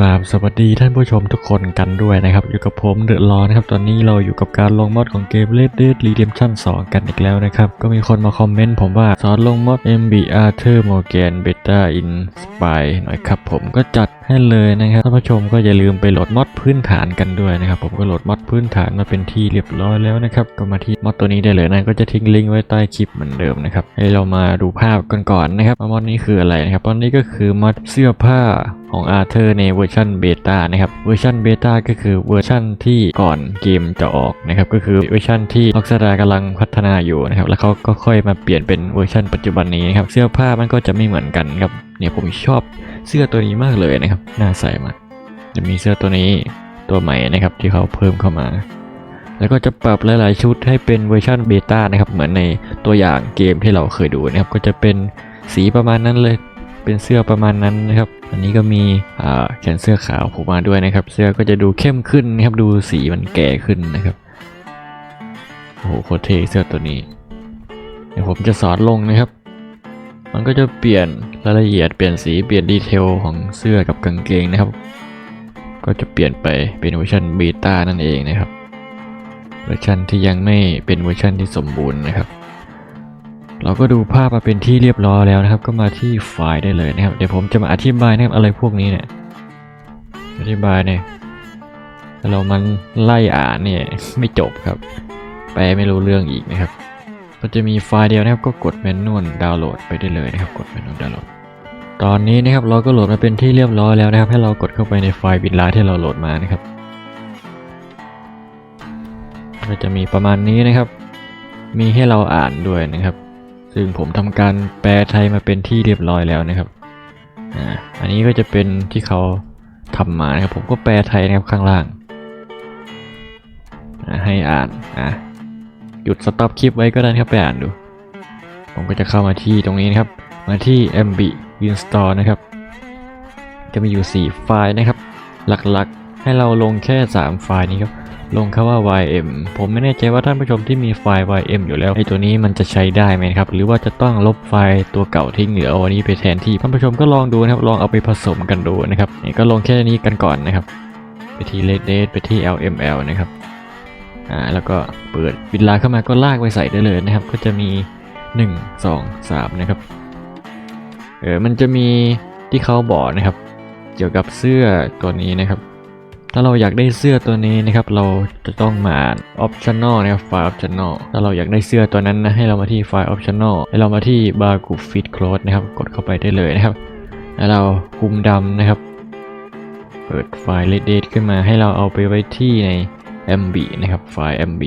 กราบสวัสดีท่านผู้ชมทุกคนกันด้วยนะครับ อยู่กับผมเดอะลอนะครับตอนนี้เราอยู่กับการลงมอดของเกม Red Dead Redemption 2 กันอีกแล้วนะครับ ก็มีคนมาคอมเมนต์ผมว่าสอนลงมอด MB Arthur Morgan Beta in Spy หน่อยครับผมก็จัด ให้เลยนะครับท่านผู้ชมก็อย่าลืมไปโหลดมอดพื้นฐานกันด้วยนะครับ ผมก็โหลดมอดพื้นฐานมาเป็นที่เรียบร้อยแล้วนะครับก็มาที่มอดตัวนี้ได้เลยนะก็จะทิ้งลิงก์ไว้ใต้คลิปเหมือนเดิมนะครับให้เรามาดูภาพกันก่อนนะครับมอดนี้คืออะไรนะครับตอนนี้ก็คือมอดเสื้อผ้าของอาร์เธอร์ในเวอร์ชันเบต้านะครับเวอร์ชันเบต้าก็คือเวอร์ชันที่ก่อนเกมจะออกนะครับก็คือเวอร์ชันที่ล็อกสตากำลังพัฒนาอยู่นะครับแล้วเขาก็ค่อยมาเปลี่ยนเป็นเวอร์ชันปัจจุบันนี้นะครับเสื้อผ้ามันก็จะไม่เหมือนกันครับเนี่ยผมชอบ เสื้อตัวนี้มากเลยนะครับ น่าใส่มากจะมีเสื้อตัวนี้ตัวใหม่นะครับที่เขาเพิ่มเข้ามา แล้วก็จะปรับหลาย ๆ ชุดให้เป็นเวอร์ชันเบต้านะครับ เหมือนในตัวอย่างเกมที่เราเคยดูนะครับ ก็จะเป็นสีประมาณนั้นเลย เป็นเสื้อประมาณนั้นนะครับ อันนี้ก็มีแขนเสื้อขาวผูกมาด้วยนะครับ เสื้อก็จะดูเข้มขึ้นนะครับ ดูสีมันแก่ขึ้นนะครับโอ้โหโคตรเท่เสื้อตัวนี้ เดี๋ยวผมจะสอนลงนะครับ มันก็จะเปลี่ยนรายละเอียดเปลี่ยนสีเปลี่ยนดีเทลของเสื้อกับกางเกงนะครับ ก็จะเปลี่ยนไปเป็นเวอร์ชันเบต้านั่นเองนะครับ เวอร์ชันที่ยังไม่เป็นเวอร์ชันที่สมบูรณ์นะครับ เราก็ดูภาพมาเป็นที่เรียบร้อยแล้วนะครับ ก็มาที่ไฟล์ได้เลยนะครับ เดี๋ยวผมจะมาอธิบายนะครับอะไรพวกนี้เนี่ยอธิบายเนี่ยถ้าเรามันไล่อ่านเนี่ยไม่จบครับ แปลไม่รู้เรื่องอีกนะครับ ก็จะมีไฟล์เดียวนะครับก็กดเมนูดาวน์โหลดไปได้เลยนะครับ กดเมนูดาวน์โหลด ตอนนี้นะครับเราก็โหลดมาเป็นที่เรียบร้อยแล้วนะครับ ให้เรากดเข้าไปในไฟล์บินลาที่เราโหลดมานะครับก็จะมีประมาณนี้นะครับ มีให้เราอ่านด้วยนะครับ ซึ่งผมทำการแปลไทยมาเป็นที่เรียบร้อยแล้วนะครับอ่าอันนี้ก็จะเป็นที่เขาทำมานะครับ ผมก็แปลไทยนะครับข้างล่างให้อ่านอ่า หยุดสต็อปคลิปไว้ก็ได้ครับไปอ่านดู ผมก็จะเข้ามาที่ตรงนี้นะครับ มาที่ MB Install นะครับ จะมีอยู่ 4 ไฟล์นะครับ หลักๆ ให้เราลงแค่ 3 ไฟล์นี้ครับ ลงคำว่า ym ผมไม่แน่ใจว่าท่านผู้ชมที่มีไฟล์ ym อยู่แล้วไอตัวนี้มันจะใช้ได้ไหมครับ หรือว่าจะต้องลบไฟล์ตัวเก่าทิ้งหรือเอาอันนี้ไปแทนที่ ท่านผู้ชมก็ลองดูนะครับ ลองเอาไปผสมกันดูนะครับก็ลงแค่นี้กันก่อนนะครับ ไปที่ Red Dead ไปที่ LML นะครับ อ่าแล้วก็เปิดบินลาเข้ามาก็ลากไปใส่ได้เลยนะครับ ก็จะมี 1 2 3 นะครับ เออมันจะมีที่เขาบอกนะครับ เกี่ยวกับเสื้อตัวนี้นะครับ ถ้าเราอยากได้เสื้อตัวนี้นะครับ เราจะต้องมา optional นะครับไฟล์ optional ถ้าเราอยากได้เสื้อตัวนั้นนะให้เรามาที่ไฟล์ optional ให้เรามาที่ bar group fit close นะครับ กดเข้าไปได้เลยนะครับ แล้วเราคุมดำนะครับ เปิดไฟล์ Red Dead ขึ้นมาให้เราเอาไปไว้ที่ใน MB นะครับ ไฟล์ MB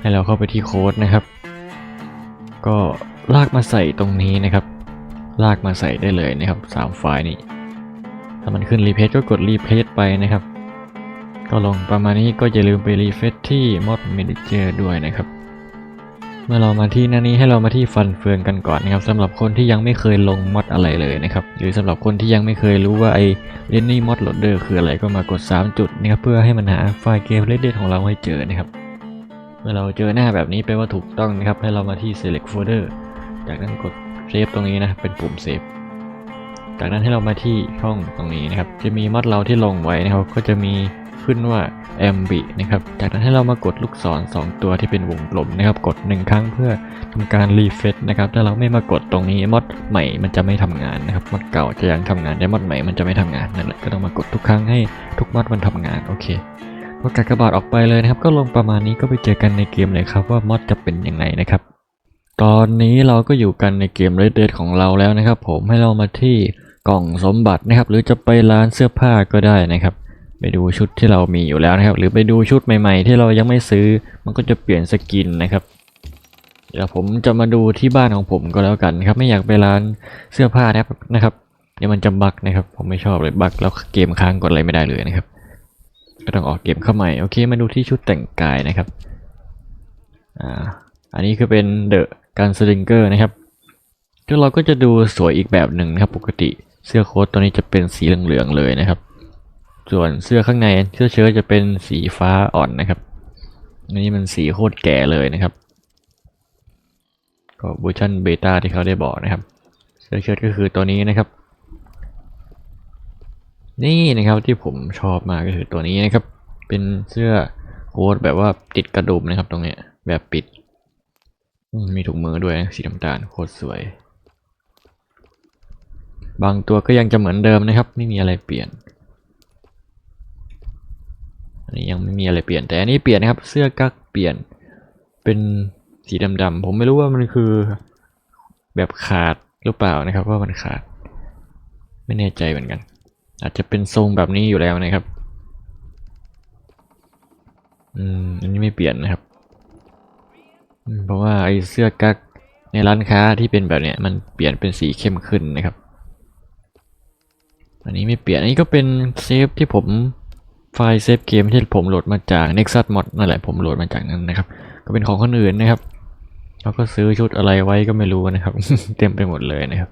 ให้เราเข้าไปที่โค้ดนะครับ ก็ลากมาใส่ตรงนี้นะครับ ลากมาใส่ได้เลยนะครับสามไฟล์นี้ ถ้ามันขึ้นรีเพจก็กดรีเพจไปนะครับ ก็ลงประมาณนี้ก็อย่าลืมไปรีเฟซที่ Mod Manager ด้วยนะครับ เมื่อเรามาที่หน้านี้ให้เรามาที่ฟันเฟืองกันก่อนนะครับสำหรับคนที่ยังไม่เคยลงมอดอะไรเลยนะครับหรือสำหรับคนที่ยังไม่เคยรู้ว่าไอ้ r e n n y Mod Loader คืออะไรก็มากด 3 จุดนะครับเพื่อให้มันหาไฟล์เกม Red Dead ของเราให้เจอนะครับเมื่อเราเจอหน้าแบบนี้แปลว่าถูกต้องนะครับให้เรามาที่ select folder จากนั้นกดเซฟตรงนี้นะเป็นปุ่มเซฟจากนั้นให้เรามาที่ช่องตรงนี้นะครับจะมีมอดเราที่ลงไว้นะครับก็จะมี ขึ้นว่า MB นะครับ จากนั้นให้เรามากดลูกศร 2 ตัวที่เป็นวงกลมนะครับ กด 1 ครั้งเพื่อทำการรีเฟซนะครับ ถ้าเราไม่มากดตรงนี้มอดใหม่มันจะไม่ทำงานนะครับมอดเก่าจะยังทำงานแต่มอดใหม่มันจะไม่ทำงานนั่นแหละก็ต้องมากดทุกครั้งให้ทุกมอดมันทำงานโอเคก็กากบาทออกไปเลยนะครับ ก็ลงประมาณนี้ก็ไปเจอกันในเกมเลยครับว่ามอดจะเป็นยังไงนะครับ ตอนนี้เราก็อยู่กันในเกม Red Dead ของเราแล้วนะครับ ผมให้เรามาที่กล่องสมบัตินะครับ หรือจะไปร้านเสื้อผ้าก็ได้นะครับ ไปดูชุดที่เรามีอยู่แล้วนะครับ หรือไปดูชุดใหม่ ๆ ที่เรายังไม่ซื้อ มันก็จะเปลี่ยนสกินนะครับ เดี๋ยวผมจะมาดูที่บ้านของผมก็แล้วกันครับ ไม่อยากไปร้านเสื้อผ้านะครับนะครับ เดี๋ยวมันจะบักนะครับ ผมไม่ชอบเลยบักแล้วเกมค้างกดอะไรไม่ได้เลยนะครับ ก็ต้องออกเกมเข้าใหม่ โอเค มาดูที่ชุดแต่งกายนะครับ อ่า อันนี้คือเป็นเดอะการสลิงเกอร์นะครับก็เราก็จะดูสวยอีกแบบหนึ่งนะครับ ปกติเสื้อโค้ทตัวนี้จะเป็นสีเหลืองๆเลยนะครับ ส่วนเสื้อข้างในเสื้อเชิ้ตจะเป็นสีฟ้าอ่อนนะครับอันนี้มันสีโคตรแก่เลยนะครับ ก็เวอร์ชันเบต้าที่เขาได้บอกนะครับ เสื้อเชิ้ตก็คือตัวนี้นะครับ นี่นะครับที่ผมชอบมากก็คือตัวนี้นะครับ เป็นเสื้อโค้ทแบบว่าติดกระดุมนะครับ ตรงเนี้ยแบบปิดมมีถุงมือด้วยนะสีน้ำตาลโคตรสวย บางตัวก็ยังจะเหมือนเดิมนะครับ ไม่มีอะไรเปลี่ยน อันนี้ยังไม่มีอะไรเปลี่ยนแต่อันนี้เปลี่ยนนะครับเสื้อกั๊กเปลี่ยนเป็นสีดำๆผมไม่รู้ว่ามันคือแบบขาดหรือเปล่านะครับ ว่ามันขาด ไม่แน่ใจเหมือนกัน อาจจะเป็นทรงแบบนี้อยู่แล้วนะครับอืมอันนี้ไม่เปลี่ยนนะครับเพราะว่าไอ้เสื้อกั๊กในร้านค้าที่เป็นแบบเนี้ยมันเปลี่ยนเป็นสีเข้มขึ้นนะครับ อันนี้ไม่เปลี่ยนอันนี้ก็เป็นเซฟที่ผม ไฟล์เซฟเกมที่ผมโหลดมาจาก Nexus Mod นั่นแหละผมโหลดมาจากนั้นนะครับ ก็เป็นของคนอื่นนะครับเราก็ซื้อชุดอะไรไว้ก็ไม่รู้นะครับ เต็มไปหมดเลยนะครับ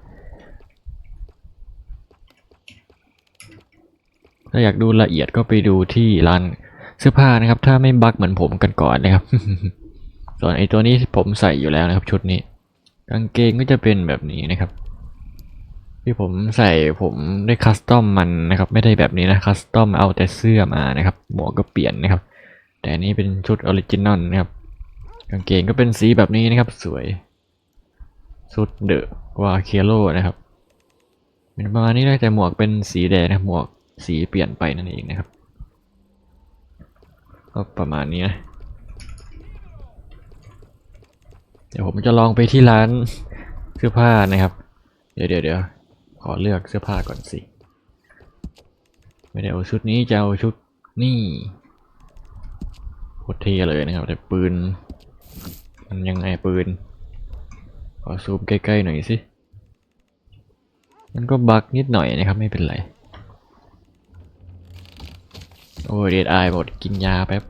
ถ้าอยากดูละเอียดก็ไปดูที่ร้านเสื้อผ้านะครับ ถ้าไม่บั๊กเหมือนผมกันก่อนนะครับ ส่วนไอ้ตัวนี้ผมใส่อยู่แล้วนะครับ ชุดนี้ กางเกงก็จะเป็นแบบนี้นะครับ ที่ผมใส่ผมได้คัสตอมมันนะครับ ไม่ได้แบบนี้นะคัสตอมเอาแต่เสื้อมานะครับ หมวกก็เปลี่ยนนะครับ แต่นี้เป็นชุดออริจินอลนะครับ กางเกงก็เป็นสีแบบนี้นะครับ สวยชุดเดอะวาเคโลนะครับเป็นประมาณนี้นะแต่หมวกเป็นสีแดงนะหมวกสีเปลี่ยนไปนั่นเองนะครับก็ประมาณนี้นะเดี๋ยวผมจะลองไปที่ร้านเสื้อผ้านะครับ เดี๋ยวเดี๋ยวเดี๋ยว ขอเลือกเสื้อผ้าก่อนสิ ไม่ได้เอาชุดนี้จะเอาชุดนี่โคตรเท่เลยนะครับ แต่ปืน มันยังไงปืน ขอซูมใกล้ๆหน่อยสิ มันก็บักนิดหน่อยนะครับไม่เป็นไร โอ้ยเดดไอหมดกินยาแป๊บ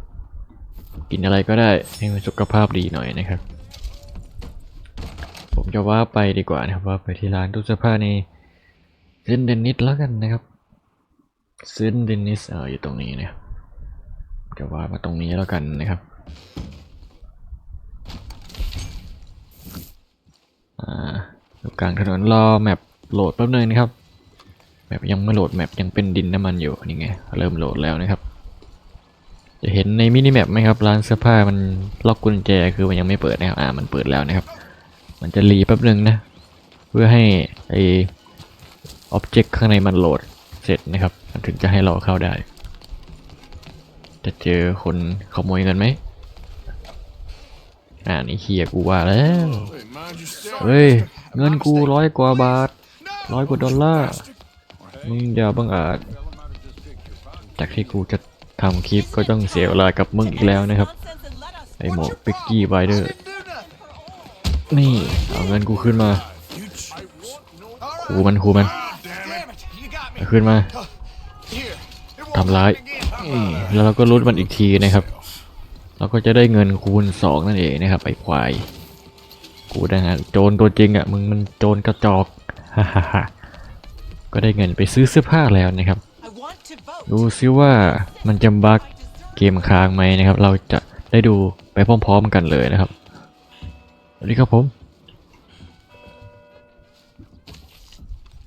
กินอะไรก็ได้ให้มันสุขภาพดีหน่อยนะครับผมจะว่าไปดีกว่านะครับว่าไปที่ร้านตู้เสื้อผ้าใน ซนเดนิสแล้วกันนะครับเซนเดนิสเอออยู่ตรงนี้เนะครับจะว่ามาตรงนี้แล้วกันนะครับอ่าอยู่กลางถนนรอแมปโหลดแป๊บนึงนะครับแมปยังไม่โหลดแมปยังเป็นดินน้ำมันอยู่นี่ไงเริ่มโหลดแล้วนะครับ จะเห็นในมินิแมปไหมครับร้านเสื้อผ้ามันล็อกกุญแจคือมันยังไม่เปิดนะครับอ่ามันเปิดแล้วนะครับ มันจะรีแป๊บนึงนะ เพื่อให้ไอ อ็อบเจกต์ข้างในมันโหลดเสร็จนะครับมันถึงจะให้เราเข้าได้ จะเจอคนขโมยกันไหมอ่านี่เฮียกูว่าแล้ว เฮ้ย เงินกูร้อยกว่าบาทร้อยกว่าดอลลาร์มึงอย่าบังอาจ จากที่กูจะทำคลิปก็ต้องเสียเวลากับมึงอีกแล้วนะครับ ไอหมวกปิกกี้ไบเดอร์นี่ เอาเงินกูขึ้นมา คูมันคูมัน ขึ้นมาทำร้ายอืมแล้วเราก็ลดมันอีกทีนะครับ เราก็จะได้เงินคูณสองนั่นเองนะครับไอ้ควาย กูดังอะโจรตัวจริงอะมึงมันโจรกระจอกฮ่าฮ่าฮ่าก็ได้เงินไปซื้อเสื้อผ้าแล้วนะครับ ดูซิว่ามันจะบั๊กเกมค้างไหมนะครับ เราจะได้ดูไปพร้อมๆกันเลยนะครับสวัสดีครับผม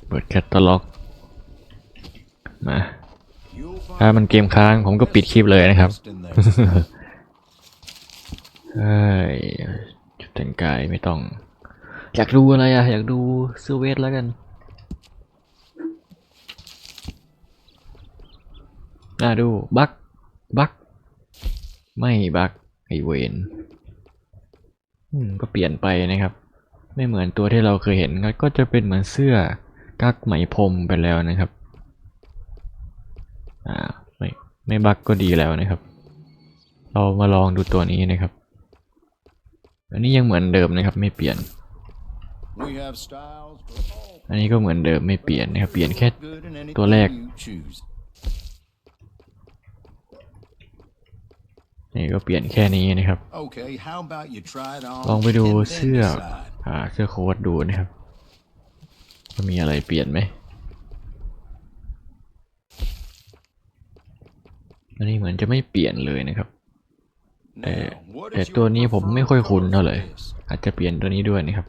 เปิดแคตตาล็อก มาถ้ามันเกมค้างผมก็ปิดคลิปเลยนะครับเฮ้ยจุดแต่งกายไม่ต้อง อยากดูอะไรอะอยากดูเสื้อเวทแล้วกันน่าดู บัก บัก ไม่บักไอเวนก็เปลี่ยนไปนะครับ ไม่เหมือนตัวที่เราเคยเห็นก็จะเป็นเหมือนเสื้อกั๊กไหมพรมไปแล้วนะครับ อ่าไม่ไม่บักก็ดีแล้วนะครับ เรามาลองดูตัวนี้นะครับ อันนี้ยังเหมือนเดิมนะครับ ไม่เปลี่ยน อันนี้ก็เหมือนเดิมไม่เปลี่ยนนะครับ เปลี่ยนแค่ตัวแรกนี่ก็เปลี่ยนแค่นี้นะครับ ลองไปดูเสื้ออ่าเสื้อโค้ทดูนะครับมีอะไรเปลี่ยนไหม อันนี้เหมือนจะไม่เปลี่ยนเลยนะครับ Now, what แต่ is your ตัวนี้ผมไม่ค่อยคุ้น preferred เท่าไหร่ color for this? อาจจะเปลี่ยนตัวนี้ด้วยนะครับ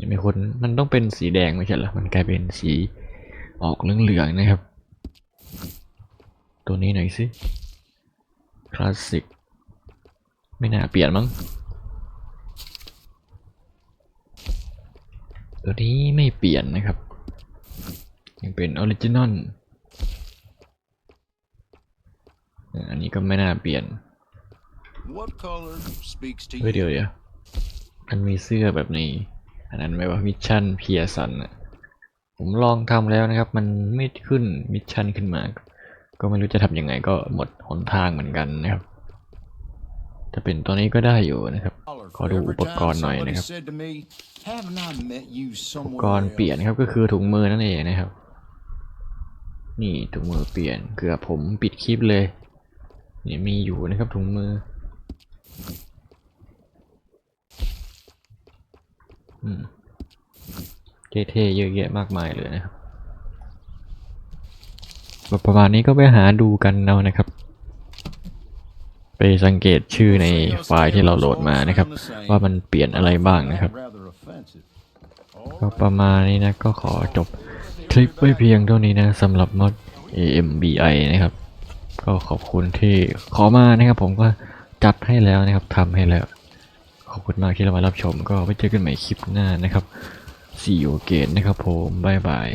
ยังไม่คุ้นมันต้องเป็นสีแดงไม่ใช่เหรอมันกลายเป็นสีออกเหลืองๆนะครับ ตัวนี้หน่อยสิคลาสสิกไม่น่าเปลี่ยนมั้งตัวนี้ไม่เปลี่ยนนะครับ ยังเป็นออริจินอล อันนี้ก็ไม่น่าเปลี่ยน What color speaks to เฮ้ย you? เดี๋ยวเดี๋ยวมันมีเสื้อแบบนี้ อันนั้นไหมว่ามิชชั่นเพียสันอะผมลองทำแล้วนะครับ มันไม่ขึ้นมิชชั่นขึ้นมา ก็ไม่รู้จะทำยังไงก็หมดหนทางเหมือนกันนะครับจะเป็นตัวนี้ก็ได้อยู่นะครับ ขอดูอุปกรณ์หน่อยนะครับ Somebody said to me, "Haven't I met you อุป somewhere กรณ์เปลี่ยน else?" ครับก็คือถุงมือนั่นเองนะครับ นี่ถุงมือเปลี่ยนเกือบผมปิดคลิปเลย นี่มีอยู่นะครับถุงมืออืมเท่ๆเยอะแยะมากมายเลยนะครับแบบประมาณนี้ก็ไปหาดูกันเอานะครับ ไปสังเกตชื่อในไฟล์ที่เราโหลดมานะครับ ว่ามันเปลี่ยนอะไรบ้างนะครับ ก็ประมาณนี้นะก็ขอจบคลิปไว้เพียงเท่านี้นะสำหรับมอด AMBI นะครับ ก็ขอบคุณที่ขอมานะครับ ผมก็จัดให้แล้วนะครับทำให้แล้ว ขอบคุณมากที่เรามารับชม ก็ไว้เจอกันใหม่คลิปหน้านะครับ See you again นะครับผมบายบาย